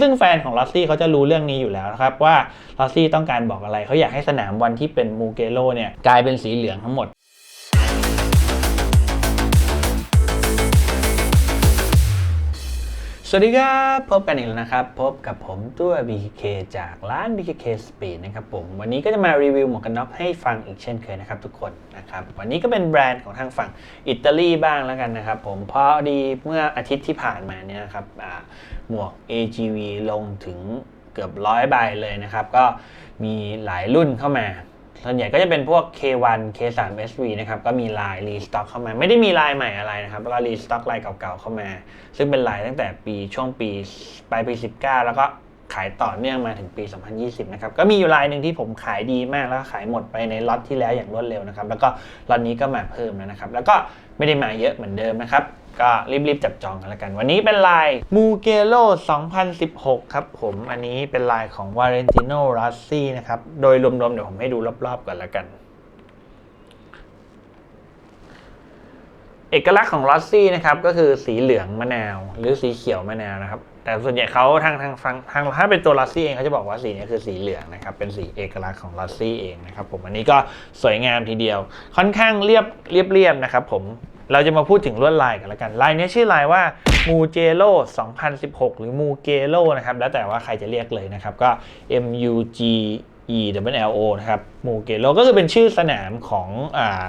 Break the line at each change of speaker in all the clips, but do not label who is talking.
ซึ่งแฟนของลอสซี่เขาจะรู้เรื่องนี้อยู่แล้วนะครับว่าลอสซี่ต้องการบอกอะไรเขาอยากให้สนามวันที่เป็นมูเกโลเนี่ยกลายเป็นสีเหลืองทั้งหมด สวัสดีครับ พบกันอีกแล้วนะครับ พบกับผมตัว BKK จากร้าน BKK Speed นะครับผม วันนี้ก็จะมารีวิวหมวกกันน็อกให้ฟังอีกเช่นเคยนะครับทุกคนนะครับ วันนี้ก็เป็นแบรนด์ของทางฝั่งอิตาลีบ้างแล้วกันนะครับผม เพราะดีเมื่ออาทิตย์ที่ผ่านมาเนี่ยนะครับหมวก AGV ลงถึงเกือบร้อยใบเลยนะครับ ก็มีหลายรุ่นเข้ามา ส่วนใหญ่ก็จะเป็นพวก K1 K3 SV นะครับ ก็มีลายรีสต็อกเข้ามา ไม่ได้มีลายใหม่อะไรนะครับ แล้วก็รีสต็อกลายเก่าๆเข้ามา ซึ่งเป็นลายตั้งแต่ปีช่วงปีปลายปี 19 แล้วก็ ขายต่อเนื่องมาถึงปี 2020 นะครับ ก็มีอยู่ลายหนึ่งที่ผมขายดีมากแล้วก็ขายหมดไปในล็อตที่แล้วอย่างรวดเร็วนะครับ แล้วก็ล็อตนี้ก็มาเพิ่มแล้วนะครับ แล้วก็ไม่ได้มาเยอะเหมือนเดิมนะครับ ก็รีบๆจับจองกันแล้วกัน วันนี้เป็นลาย Mugello 2016 ครับผม อันนี้เป็นลายของ Valentino Rossi นะครับ โดยรวมๆเดี๋ยวผมให้ดูรอบๆก่อนแล้วกันเอกลักษณ์ของลอสซี่นะครับก็คือสีเหลืองมะนาว หรือสีเขียวมะนาวนะครับ แต่ส่วนใหญ่เขาทางทางฟังทางถ้าเป็นตัวลอสซี่เองเขาจะบอกว่าสีนี้คือสีเหลืองนะครับ เป็นสีเอกลักษณ์ของลอสซี่เองนะครับผมอันนี้ก็สวยงามทีเดียว ค่อนข้างเรียบเรียบเรียบนะครับผมเราจะมาพูดถึงลวดลายกันแล้วกันลายนี้ชื่อลายว่า m u g e l o 2016 หรือ m u g e l o นะครับแล้วแต่ว่าใครจะเรียกเลยนะครับก็ M U G E W L O นะครับ m u g e l o ก็คือเป็นชื่อสนามของอ่า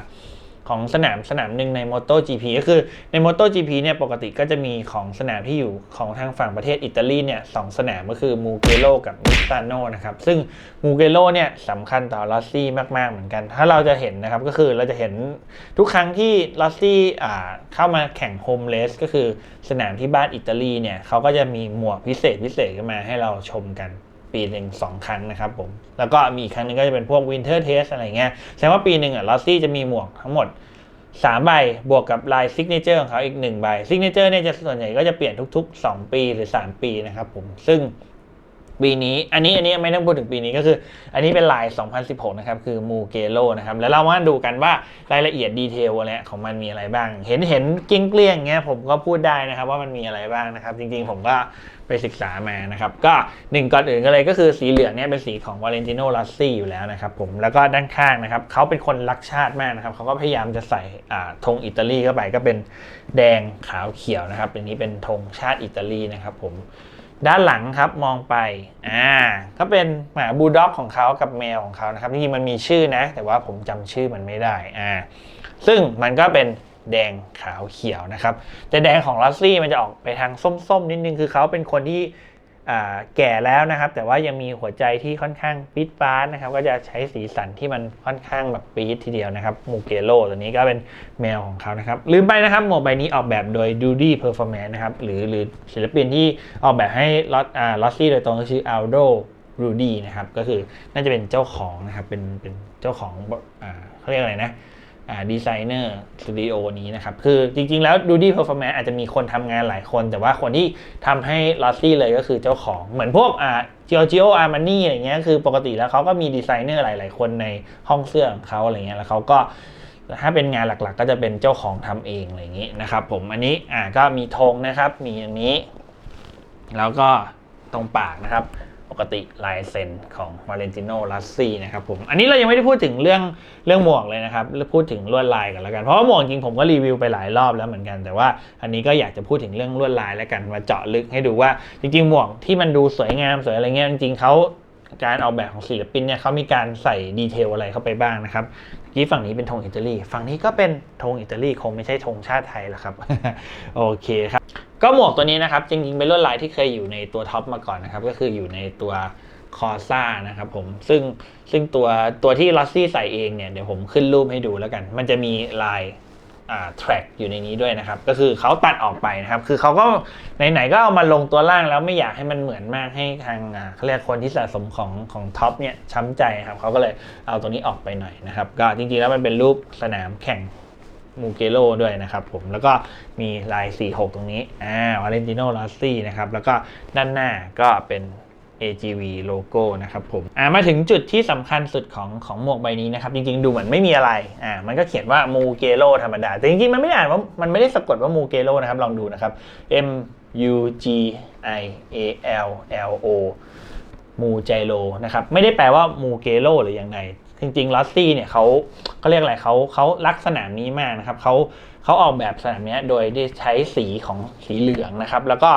ของสนามสนามหนึ่งใน MotoGP ก็คือใน MotoGP เนี่ยปกติก็จะมีของสนามที่อยู่ของทางฝั่งประเทศอิตาลีเนี่ยสองสนามก็คือมูเกโลกับมิสตาโนนะครับซึ่งมูเกโลเนี่ยสำคัญต่อลอสซี่มาก ๆ เหมือนกัน ถ้าเราจะเห็นนะครับก็คือเราจะเห็นทุกครั้งที่ลอสซี่เข้ามาแข่งโฮมเลสก็คือสนามที่บ้านอิตาลีเนี่ยเขาก็จะมีหมวกพิเศษพิเศษขึ้นมาให้เราชมกัน ปีหนึ่งสองครั้งนะครับผม แล้วก็มีอีกครั้งหนึงก็จะเป็นพวกวินเทอร์เทสอะไรเงี้ยแสดงว่าปีหนึ่งอะลอสซี่จะมีหมวกทั้งหมดสามใบบวกกับลายซิกเนเจอร์ของเขาอีกหนึ่งใบซิกเนเจอร์เนี่ยจะส่วนใหญ่ก็จะเปลี่ยนทุก ๆ 2 ปีหรือ 3 ปีนะครับผมซึ่ง ปีนี้ อันนี้อันนี้ไม่ต้องพูดถึงปีนี้ก็คือ อันนี้เป็นลาย 2016 นะครับ คือมูเกโลนะครับ แล้วเรามาดูกันว่ารายละเอียดดีเทลอะไรของมันมีอะไรบ้าง เห็นเห็นเกลี้ยงเกลี้ยงเงี้ยผมก็พูดได้นะครับว่ามันมีอะไรบ้างนะครับ จริงๆผมก็ไปศึกษามานะครับ ก็หนึ่งก่อนอื่นก็เลยก็คือสีเหลืองเนี่ยเป็นสีของวาเลนติโนลัสซี่อยู่แล้วนะครับผมแล้วก็ด้านข้างนะครับเขาเป็นคนรักชาติมากนะครับเขาก็พยายามจะใส่ธงอิตาลีเข้าไปก็เป็นแดงขาวเขียวนะครับอันนี้เป็นธงชาติอิตาลีนะครับผม ด้านหลังครับมองไปอ่าก็เป็นหมาบูลด็อกของเขากับแมวของเขานะครับจริงๆมันมีชื่อนะ แต่ว่าผมจำชื่อมันไม่ได้อ่าซึ่งมันก็เป็นแดงขาวเขียวนะครับ แต่แดงของลัสซี่มันจะออกไปทางส้มๆ นิดนึงคือเขาเป็นคนที่ แก่แล้วนะครับ แต่ว่ายังมีหัวใจที่ค่อนข้างปิดฟ้าดนะครับ ก็จะใช้สีสันที่มันค่อนข้างแบบปี๊ดทีเดียวนะครับมูเกโลตัวนี้ก็เป็นแมวของเขานะครับ ลืมไปนะครับหมวกใบนี้ออกแบบโดย Duty Performance นะครับ หรือหรือศิลปินที่ออกแบบให้ลอสอ่าลอสซี่โดยตรงก็ชื่อ Aldo Rudy นะครับ ก็คือน่าจะเป็นเจ้าของนะครับ เป็นเป็นเจ้าของอ่าเขาเรียกอะไรนะ ดีไซเนอร์สตูดิโอนี้นะครับ คือจริงๆแล้ว Duty Performance อาจจะมีคนทำงานหลายคน แต่ว่าคนที่ทำให้ลอสซี่เลยก็คือเจ้าของเหมือนพวกอ่า Giorgio Armani อะไรเงี้ยคือปกติแล้วเขาก็มีดีไซเนอร์หลายๆ คนในห้องเสื้อของเขาอะไรเงี้ยแล้วเขาก็ถ้าเป็นงานหลักๆ ก็จะเป็นเจ้าของทำเองอะไรอย่างนี้นะครับผมอันนี้อ่าก็มีธงนะครับ มีอย่างนี้ แล้วก็ตรงปากนะครับ กติลายเซ็นของ Valentino Rossi นะครับผม อันนี้เรายังไม่ได้พูดถึงเรื่องเรื่องหมวกเลยนะครับพูดถึงลวดลายกันแล้วกัน เพราะว่าหมวกจริงผมก็รีวิวไปหลายรอบแล้วเหมือนกัน แต่ว่าอันนี้ก็อยากจะพูดถึงเรื่องลวดลายแล้วกันมาเจาะลึกให้ดูว่าจริงๆ หมวกที่มันดูสวยงามสวยอะไรเงี้ยจริงๆเขาการออกแบบของศิลปินเนี่ยเขามีการใส่ดีเทลอะไรเข้าไปบ้างนะครับ กี้ฝั่งนี้เป็นธงอิตาลีฝั่งนี้ก็เป็นธงอิตาลีคงไม่ใช่ธงชาติไทยหรอกครับ โอเคครับ ก็หมวกตัวนี้นะครับ จริงๆเป็นลวดลายที่เคยอยู่ในตัวท็อปมาก่อนนะครับ ก็คืออยู่ในตัวคอซ่านะครับผมซึ่งซึ่งตัวตัวที่ลอสซี่ใส่เองเนี่ยเดี๋ยวผมขึ้นรูปให้ดูแล้วกัน มันจะมีลาย อ่า track อยู่ในนี้ด้วยนะครับ ก็คือเขาตัดออกไปนะครับ คือเขาก็ไหนๆก็เอามาลงตัวล่างแล้วไม่อยากให้มันเหมือนมากให้ทางเขาเรียกคนที่สะสมของของท็อปเนี่ยช้ำใจครับเขาก็เลยเอาตัวนี้ออกไปหน่อยนะครับ ก็จริงๆแล้วมันเป็นรูปสนามแข่งมูเกโลด้วยนะครับผมแล้วก็มีลาย 46 ตรงนี้อ่าวาเลนติโนลอสซี่นะครับ แล้วก็ด้านหน้าก็เป็น AGV โลโก้นะครับผมอ่ามาถึงจุดที่สำคัญสุดของของหมวกใบนี้นะครับ จริงๆ ดูเหมือนไม่มีอะไรอ่ามันก็เขียนว่ามูเกโลธรรมดา แต่จริงๆ มันไม่ได้อ่านว่ามันไม่ได้สะกดว่ามูเกโลนะครับ ลองดูนะครับ M U G I A L L O มูไจโลนะครับ ไม่ได้แปลว่ามูเกโลหรืออย่างไรจริงๆลอสซี่เนี่ยเขาเขาเรียกอะไรเขาเขารักสนามนี้มากนะครับเขาเขาออกแบบสนามนี้โดยได้ใช้สีของสีเหลืองนะครับ แล้วก็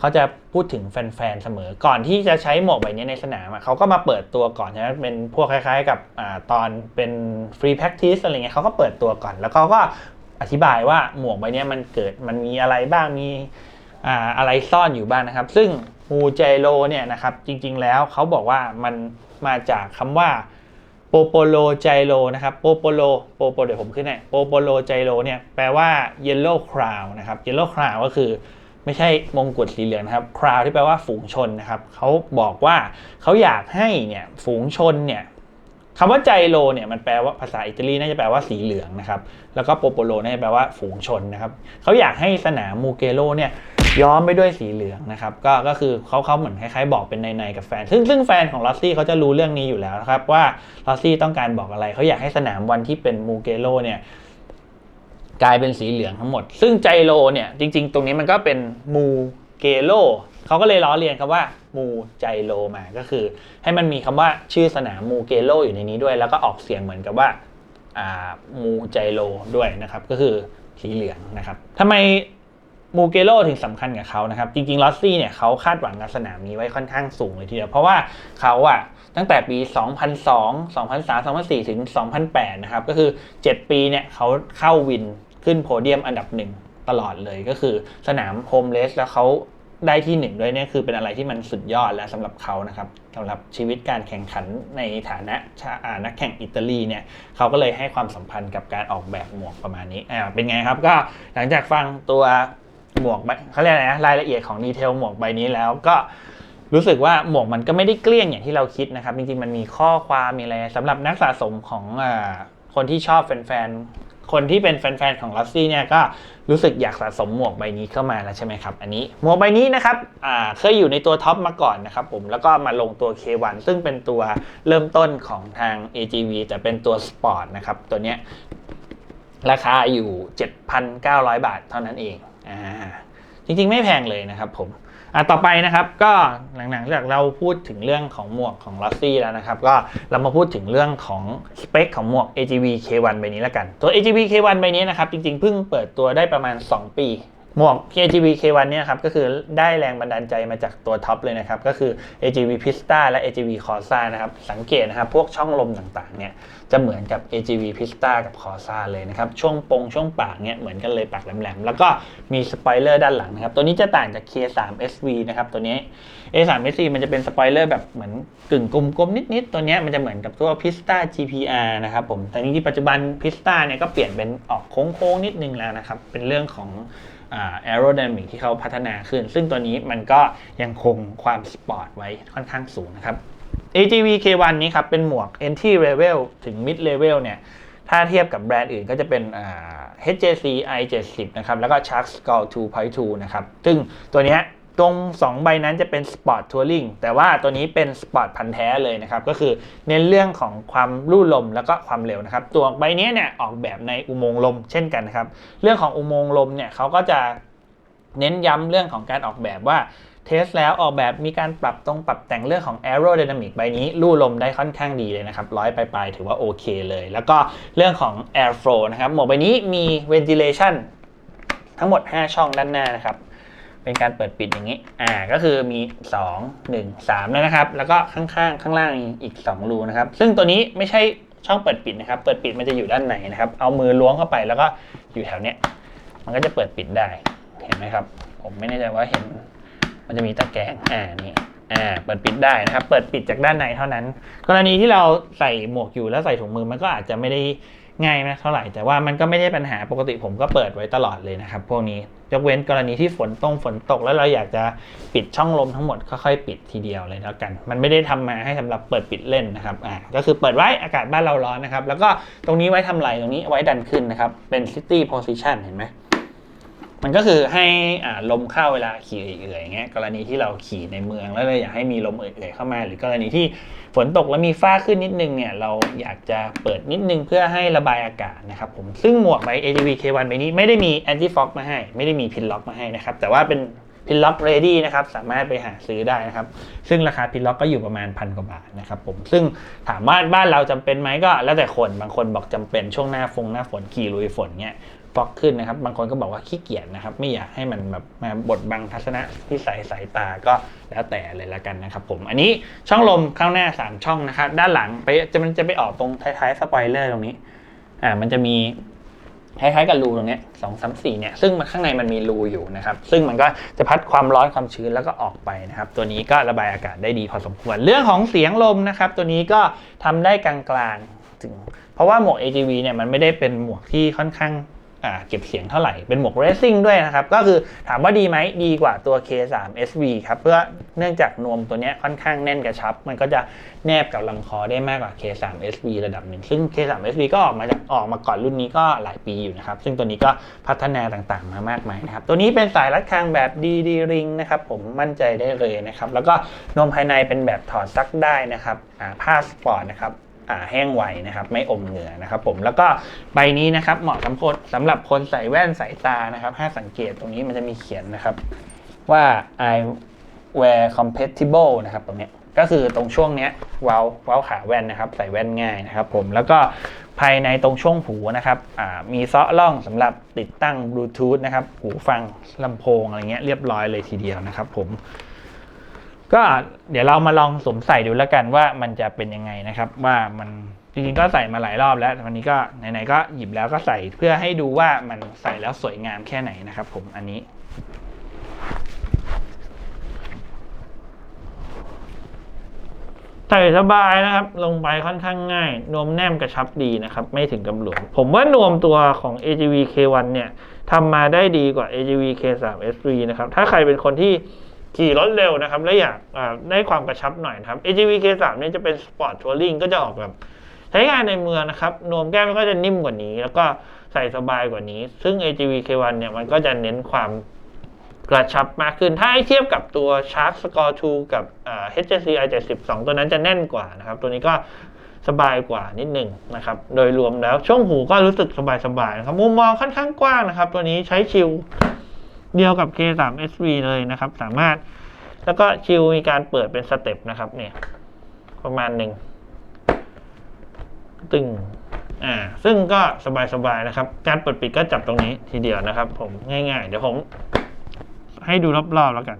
เขาจะพูดถึงแฟนๆเสมอ ก่อนที่จะใช้หมวกใบนี้ในสนามเขาก็มาเปิดตัวก่อนใช่ไหมเป็นพวกคล้าย ๆ กับอตอนเป็นฟรีแพ็กทิสอะไรเงี้ยเขาก็เปิดตัวก่อน แล้วเขาก็อธิบายว่าหมวกใบนี้มันเกิดมันมีอะไรบ้างมีอ่าอะไรซ่อนอยู่บ้างนะครับ ซึ่งมูเจโลเนี่ยนะครับจริงๆแล้วเขาบอกว่ามันมาจากคำว่าโปโปโลไจโลนะครับโปโปโลโปโปเดี๋ยวผมขึ้นให้โปโปโลไจโลเนี่ยแปลว่า yellow crown นะครับ yellow crown ก็คือ ไม่ใช่มงกุฎสีเหลืองนะครับ crown ที่แปลว่าฝูงชนนะครับเขาบอกว่าเขาอยากให้เนี่ยฝูงชนเนี่ยคำว่าไจโลเนี่ยมันแปลว่าภาษาอิตาลีน่าจะแปลว่าสีเหลืองนะครับแล้วก็โปโปโลน่าจะแปลว่าฝูงชนนะครับเขาอยากให้สนามมูเกโลเนี่ยย้อมไปด้วยสีเหลืองนะครับก็ก็คือเขาเขาเหมือนคล้ายๆ บอกเป็นในๆกับแฟน ซึ่งซึ่งแฟนของลอสซี่เขาจะรู้เรื่องนี้อยู่แล้วนะครับว่าลอสซี่ต้องการบอกอะไรเขาอยากให้สนามวันที่เป็นมูเกโลเนี่ย กลายเป็นสีเหลืองทั้งหมด ซึ่งไจโลเนี่ยจริง ๆ ตรงนี้มันก็เป็นมูเกโลเขาก็เลยล้อเลียนคำว่ามูไจโลมาก็คือ ให้มันมีคำว่าชื่อสนามมูเกโลอยู่ในนี้ด้วย แล้วก็ออกเสียงเหมือนกับว่าอ่ามูไจโลด้วยนะครับก็คือสีเหลืองนะครับทำไมมูเกโลถึงสำคัญกับเขานะครับ จริงๆลอสซี่เนี่ยเขาคาดหวังกับสนามนี้ไว้ค่อนข้างสูงเลยทีเดียว เพราะว่าเขาอะตั้งแต่ปี 2002 2003 2004 ถึง 2008 นะครับ ก็คือ 7 ปีเนี่ยเขาเข้าวิน ขึ้นโพเดียมอันดับหนึ่งตลอดเลยก็คือสนามโฮมเลสแล้วเขาได้ที่หนึ่งด้วยเนี่ยคือเป็นอะไรที่มันสุดยอดแล้วสำหรับเขานะครับสำหรับชีวิตการแข่งขันในฐานะชาอานักแข่งอิตาลีเนี่ยเขาก็เลยให้ความสัมพันธ์กับการออกแบบหมวกประมาณนี้อ่าเป็นไงครับก็หลังจากฟังตัวหมวกเขาเรียกอะไรนะรายละเอียดของดีเทลหมวกใบนี้แล้วก็รู้สึกว่าหมวกมันก็ไม่ได้เกลี้ยงอย่างที่เราคิดนะครับ จริงๆมันมีข้อความมีอะไรสำหรับนักสะสมของอคนที่ชอบแฟนๆ คนที่เป็นแฟนๆของลัสซี่เนี่ยก็รู้สึกอยากสะสมหมวกใบนี้เข้ามาแล้วใช่ไหมครับ อันนี้หมวกใบนี้นะครับอ่าเคยอยู่ในตัวท็อปมาก่อนนะครับผมแล้วก็มาลงตัว K1 ซึ่งเป็นตัวเริ่มต้นของทาง AGV แต่เป็นตัวสปอร์ตนะครับตัวเนี้ยราคาอยู่ 7,900 บาทเท่านั้นเองอ่าจริงๆไม่แพงเลยนะครับผม อะต่อไปนะครับก็หลังๆจากเราพูดถึงเรื่องของหมวกของลอสซี่แล้วนะครับ ก็เรามาพูดถึงเรื่องของสเปคของหมวก AGV K1 ใบนี้แล้วกัน ตัว AGV K1 ใบนี้นะครับ จริงๆเพิ่งเปิดตัวได้ประมาณ 2 ปี หมวก AGV K1 เนี่ยครับก็คือได้แรงบันดาลใจมาจากตัวท็อปเลยนะครับ ก็คือ AGV Pista และ AGV Corsa นะครับสังเกตนะครับ พวกช่องลมต่างๆเนี่ยจะเหมือนกับ AGV Pista กับ Corsa เลยนะครับ ช่วงปงช่วงปากเนี่ยเหมือนกันเลยปากแหลมๆ แล้วก็มีสปอยเลอร์ด้านหลังนะครับ ตัวนี้จะต่างจาก K3 SV นะครับ ตัวนี้ A3 SV มันจะเป็นสปอยเลอร์แบบเหมือนกึ่งกลมๆนิดๆ ตัวเนี้ยมันจะเหมือนกับตัว Pista GPR นะครับผมแต่จริงๆปัจจุบัน Pista เนี่ยก็เปลี่ยนเป็นออกโค้งๆนิดนึงแล้วนะครับเป็นเรื่องของ แอโรดันมิงที่เขาพัฒนาขึ้น ซึ่งตัวนี้มันก็ยังคงความสปอร์ตไว้ค่อนข้างสูงนะครับ AGV K1 นี้ครับเป็นหมวก entry level ถึง mid level เนี่ยถ้าเทียบกับแบรนด์อื่นก็จะเป็น HJC i70 นะครับแล้วก็ Shark Skull 2.2 นะครับ ซึ่งตัวเนี้ย ตรง 2 ใบนั้นจะเป็น Sport Touring แต่ว่าตัวนี้เป็น Sport พันแท้เลยนะครับ ก็คือเน้นเรื่องของความลู่ลมแล้วก็ความเร็วนะครับ ตัวใบนี้เนี่ยออกแบบในอุโมงค์ลมเช่นกันนะครับ เรื่องของอุโมงค์ลมเนี่ยเขาก็จะเน้นย้ำเรื่องของการออกแบบว่าเทสแล้วออกแบบมีการปรับตรงปรับแต่งเรื่องของ aerodynamic ใบนี้ลู่ลมได้ค่อนข้างดีเลยนะครับร้อยปลายๆถือว่าโอเคเลย แล้วก็เรื่องของ airflow นะครับหมวกใบนี้มี ventilation ทั้งหมด 5 ช่องด้านหน้านะครับ เป็นการเปิดปิดอย่างนี้ อ่า ก็คือมี 2 1 3นะครับ แล้วก็ข้างๆ ข้างล่างอีก 2 รูนะครับ ซึ่งตัวนี้ไม่ใช่ช่องเปิดปิดนะครับ เปิดปิดมันจะอยู่ด้านไหนนะครับ เอามือล้วงเข้าไปแล้วก็อยู่แถวเนี้ย มันก็จะเปิดปิดได้ เห็นไหมครับ ผมไม่แน่ใจว่าเห็น มันจะมีตะแกรง อ่า นี่ อ่า เปิดปิดได้นะครับ เปิดปิดจากด้านในเท่านั้น กรณีที่เราใส่หมวกอยู่แล้วใส่ถุงมือมันก็อาจจะไม่ได้ ง่ายนะเท่าไหร่แต่ว่ามันก็ไม่ได้ปัญหาปกติผมก็เปิดไว้ตลอดเลยนะครับพวกนี้ยกเว้นกรณีที่ฝนตรงฝนตกแล้วเราอยากจะปิดช่องลมทั้งหมดค่อยๆปิดทีเดียวเลยแล้วกัน มันไม่ได้ทำมาให้สำหรับเปิดปิดเล่นนะครับอ่าก็คือเปิดไว้อากาศบ้านเราร้อนนะครับ แล้วก็ตรงนี้ไว้ทำอะไรตรงนี้ไว้ดันขึ้นนะครับเป็น city position เห็นไหม มันก็คือให้ลมเข้าเวลาขี่เอื่อยๆอย่างเงี้ยกรณีที่เราขี่ในเมืองแล้วเราอยากให้มีลมเอื่อยๆเข้ามา หรือกรณีที่ฝนตกแล้วมีฟ้าขึ้นนิดนึงเนี่ยเราอยากจะเปิดนิดนึงเพื่อให้ระบายอากาศนะครับผมซึ่งหมวกใบ AGV K1 ใบนี้ไม่ได้มี anti fog มาให้ ไม่ได้มีพินล็อกมาให้นะครับแต่ว่าเป็นพินล็อกเรดี้นะครับสามารถไปหาซื้อได้นะครับ ซึ่งราคาพินล็อกก็อยู่ประมาณพันกว่าบาทนะครับผมซึ่งถามว่าบ้านเราจำเป็นไหมก็ แล้วแต่คนบางคนบอกจำเป็นช่วงหน้าฟงหน้าฝนขี่ลุยฝนเนี้ย ฟอกขึ้นนะครับ บางคนก็บอกว่าขี้เกียจนะครับ ไม่อยากให้มันแบบมาบดบังทัศนะที่ใสสายตาก็แล้วแต่เลยละกันนะครับผม อันนี้ช่องลมข้างหน้า 3 ช่องนะครับ ด้านหลังไปจะมันจะไปออกตรงท้ายๆสปอยเลอร์ตรงนี้ อ่า มันจะมีคล้ายๆกับรูตรงนี้สองสามสี่เนี่ย ซึ่งมันข้างในมันมีรูอยู่นะครับ ซึ่งมันก็จะพัดความร้อนความชื้นแล้วก็ออกไปนะครับ ตัวนี้ก็ระบายอากาศได้ดีพอสมควร เรื่องของเสียงลมนะครับ ตัวนี้ก็ทำได้กลางๆถึง เพราะว่าหมวก AGV เนี่ยมันไม่ได้เป็นหมวกที่ค่อนข้าง เก็บเสียงเท่าไหร่ เป็นหมวกเรซซิ่งด้วยนะครับ ก็คือถามว่าดีไหมดีกว่าตัว K3 SV ครับ เพื่อเนื่องจากนวมตัวเนี้ยค่อนข้างแน่นกระชับ มันก็จะแนบกับลำคอได้มากกว่า K3 SV ระดับหนึ่ง ซึ่ง K3 SV ก็ออกมาจากออกมาก่อนรุ่นนี้ก็หลายปีอยู่นะครับ ซึ่งตัวนี้ก็พัฒนาต่างๆ มามากมายนะครับ ตัวนี้เป็นสายรัดคางแบบ DD Ring นะครับผมมั่นใจได้เลยนะครับ แล้วก็นวมภายในเป็นแบบถอดซักได้นะครับผ้าสปอร์ตนะครับ แห้งไวนะครับไม่อมเหงื่อนะครับผมแล้วก็ใบนี้นะครับเหมาะสำหรับสำหรับคนใส่แว่นสายตานะครับถ้าสังเกตตรงนี้มันจะมีเขียนนะครับว่า I wear compatible นะครับตรงนี้ก็คือตรงช่วงเนี้ยเว้าเว้าขาแว่นนะครับ ใส่แว่นง่ายนะครับผมแล้วก็ภายในตรงช่วงหูนะครับมีเซาะล่องสำหรับติดตั้งบลูทูธนะครับหูฟังลำโพงอะไรเงี้ยเรียบร้อยเลยทีเดียวนะครับผม ก็เดี๋ยวเรามาลองสวมใส่ดูแล้วกันว่ามันจะเป็นยังไงนะครับ ว่ามันจริงๆก็ใส่มาหลายรอบแล้วแต่วันนี้ก็ไหนๆก็หยิบแล้วก็ใส่เพื่อให้ดูว่ามันใส่แล้วสวยงามแค่ไหนนะครับ ผมอันนี้ใส่สบายนะครับ ลงไปค่อนข้างง่าย นวมแนมกระชับดีนะครับ ไม่ถึงกับหลวม ผมว่านวมตัวของ AGV K1 เนี่ยทำมาได้ดีกว่า AGV K3 S3 นะครับ ถ้าใครเป็นคนที่ ขี่รถเร็วนะครับ และอยากได้ความกระชับหน่อยครับ AGV K3 เนี่ยจะเป็นสปอร์ตทัวริงก็จะออกแบบใช้งานในเมืองนะครับนวมแก้มมันก็จะนิ่มกว่านี้ แล้วก็ใส่สบายกว่านี้ ซึ่ง AGV K1 เนี่ยมันก็จะเน้นความกระชับมากขึ้น ถ้าให้เทียบกับตัว Shark Score 2 กับ HJC i72 ตัวนั้นจะแน่นกว่านะครับ ตัวนี้ก็สบายกว่านิดหนึ่งนะครับ โดยรวมแล้วช่วงหูก็รู้สึกสบายๆนะครับ มุมมองค่อนข้างกว้างนะครับ ตัวนี้ใช้ชิล เดียวกับ K3 SV เลยนะครับ สามารถแล้วก็ชิลมีการเปิดเป็นสเต็ปนะครับ เนี่ยประมาณหนึ่งตึงอ่าซึ่งก็สบายๆนะครับ การเปิดปิดก็จับตรงนี้ทีเดียวนะครับ ผมง่ายๆ เดี๋ยวผมให้ดูรอบๆแล้วกัน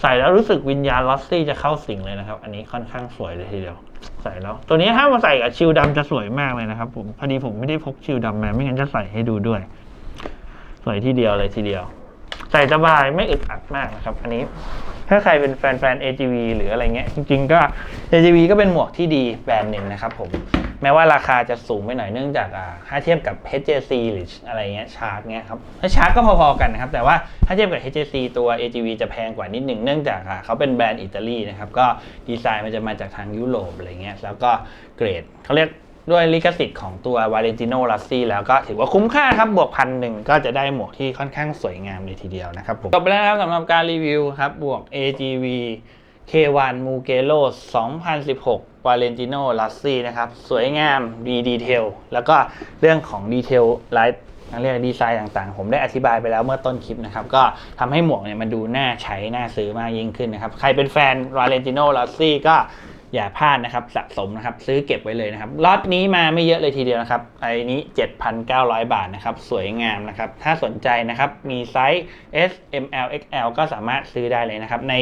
ใส่แล้วรู้สึกวิญญาณลอสซี่จะเข้าสิงเลยนะครับ อันนี้ค่อนข้างสวยเลยทีเดียว ใส่แล้ว ตัวนี้ถ้ามาใส่กับชิลดำจะสวยมากเลยนะครับผม พอดีผมไม่ได้พกชิลดำมาไม่งั้นจะใส่ให้ดูด้วย สวยทีเดียวเลยทีเดียว ใส่สบายไม่อึดอัดมากนะครับ อันนี้ ถ้าใครเป็นแฟนๆ AGV หรืออะไรเงี้ย จริง ๆ ก็ AGV ก็เป็นหมวกที่ดีแบรนด์หนึ่งนะครับผม แม้ว่าราคาจะสูงไปหน่อยเนื่องจากอ่าถ้าเทียบกับ HJC หรืออะไรเงี้ยชาร์กเงี้ยครับถ้าชาร์กก็พอๆกันนะครับ แต่ว่าถ้าเทียบกับ HJC ตัว AGV จะแพงกว่านิดหนึ่งเนื่องจากอ่าเขาเป็นแบรนด์อิตาลีนะครับก็ดีไซน์มันจะมาจากทางยุโรปอะไรเงี้ยแล้วก็เกรดเขาเรียกด้วยลิขสิทธิ์ของตัว Valentino Rossi แล้วก็ถือว่าคุ้มค่าครับ บวกพันหนึ่งก็จะได้หมวกที่ค่อนข้างสวยงามเลยทีเดียวนะครับผมจบไปแล้วครับสำหรับการรีวิวครับบวก AGV K1 Mugello 2016 Valentino Rossi นะครับ สวยงามดีดีเทลแล้วก็เรื่องของดีเทลไลท์เรียกดีไซน์ต่างๆ ผมได้อธิบายไปแล้วเมื่อต้นคลิปนะครับ ก็ทำให้หมวกเนี่ยมันดูน่าใช้ น่าซื้อมากยิ่งขึ้นนะครับ ใครเป็นแฟน Valentino Rossi ก็ อย่าพลาดนะครับสะสมนะครับซื้อเก็บไว้เลยนะครับล็อตนี้มาไม่เยอะเลยทีเดียวนะครับไอ้นี้ 7,900 บาทนะครับสวยงามนะครับถ้าสนใจนะครับมีไซส์ S M L X L ก็สามารถซื้อได้เลยนะครับใน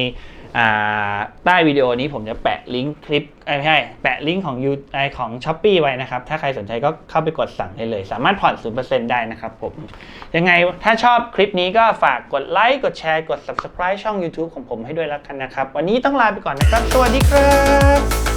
ใต้วิดีโอนี้ผมจะแปะลิงก์คลิป ไม่ใช่แปะลิงก์ของยูไอของช้อปปีไว้นะครับ ถ้าใครสนใจก็เข้าไปกดสั่งได้เลย สามารถผ่อน 0%ได้นะครับผม ยังไงถ้าชอบคลิปนี้ก็ฝากกดไลค์กดแชร์กด subscribe ช่อง YouTube ของผมให้ด้วยแล้วกันนะครับ วันนี้ต้องลาไปก่อนนะครับ สวัสดีครับ